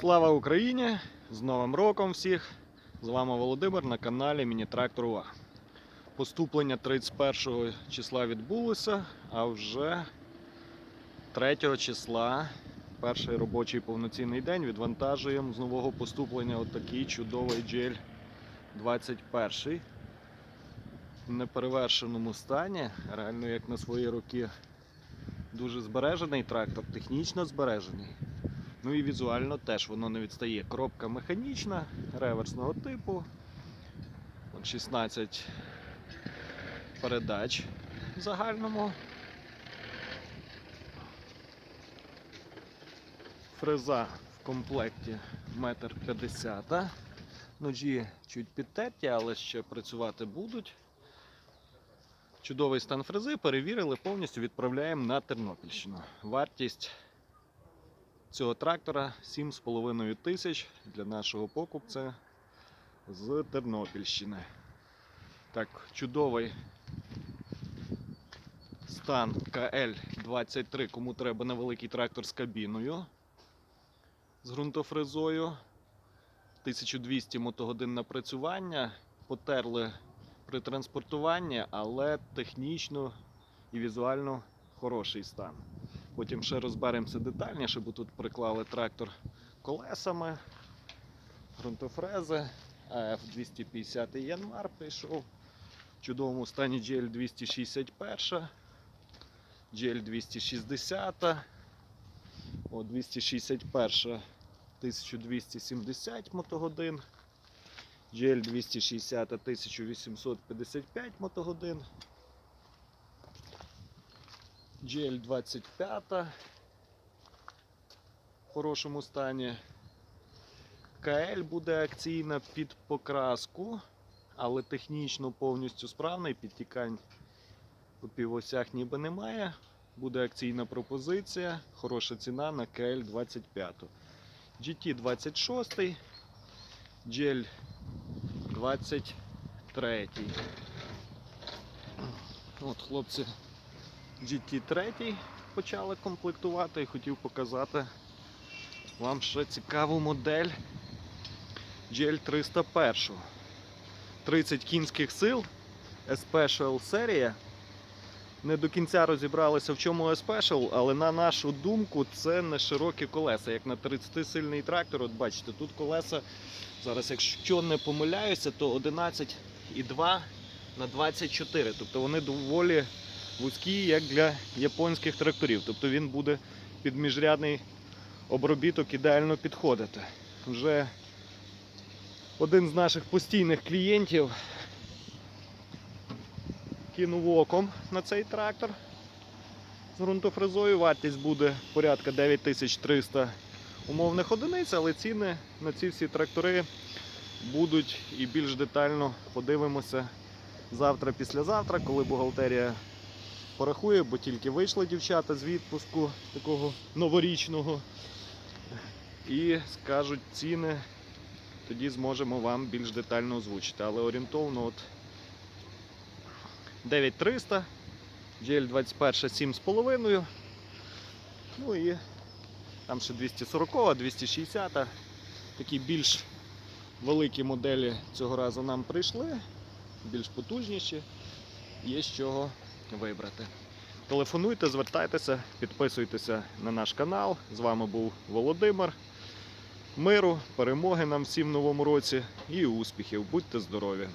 Слава Україні! З Новим роком всіх! З вами Володимир на каналі Міні-Трактор Поступлення 31 числа відбулося, а вже 3 числа, перший робочий повноцінний день, відвантажуємо з нового поступлення отакий чудовий GL 21 в неперевершеному стані, реально як на свої роки. Дуже збережений трактор, технічно збережений. Ну і візуально теж воно не відстає. Коробка механічна, реверсного типу. 16 передач в загальному. Фреза в комплекті 1,50 м. Ножі чуть підтерті, але ще працювати будуть. Чудовий стан фрези перевірили, повністю відправляємо на Тернопільщину. Вартість цього трактора 7,5 тисяч для нашого покупця з Тернопільщини. Так, чудовий стан КЛ-23, кому треба невеликий трактор з кабіною, з ґрунтофрезою. 1200 мотогодин напрацювання. Потерли при транспортуванні, але технічно і візуально хороший стан. Потім ще розберемося детальніше, бо тут приклали трактор колесами, ґрунтофрези, АФ 250 Янмар прийшов. В чудовому стані GL 261, GL 260, о, 261 1270 мотогодин. GL 260 1855 мотогодин. GL 25 в хорошому стані. КЛ буде акційна під покраску, але технічно повністю справний, підтікань по півосях ніби немає. Буде акційна пропозиція, хороша ціна на КЛ 25. GT 26, GL 23. От хлопці GT3 почали комплектувати і хотів показати вам ще цікаву модель GL301. 30 кінських сил, Special серія. Не до кінця розібралися, в чому Special, але на нашу думку це не широкі колеса, як на 30-сильний трактор. От бачите, тут колеса, зараз, якщо не помиляюся, то 11,2 на 24. Тобто вони доволі вузькі, як для японських тракторів. Тобто він буде під міжрядний обробіток ідеально підходити. Вже один з наших постійних клієнтів кинув оком на цей трактор з ґрунтофрезою. Вартість буде порядка 9300 умовних одиниць, але ціни на ці всі трактори будуть і більш детально подивимося завтра, післязавтра, коли бухгалтерія порахує, бо тільки вийшли дівчата з відпуску такого новорічного і скажуть ціни. Тоді зможемо вам більш детально озвучити. Але орієнтовно от 9300, GL21 7,5. Ну і там ще 240, 260. Такі більш великі моделі цього разу нам прийшли, більш потужніші. Є з чого вибрати. Телефонуйте, звертайтеся, підписуйтеся на наш канал. З вами був Володимир. Миру, перемоги нам всім в новому році і успіхів. Будьте здорові!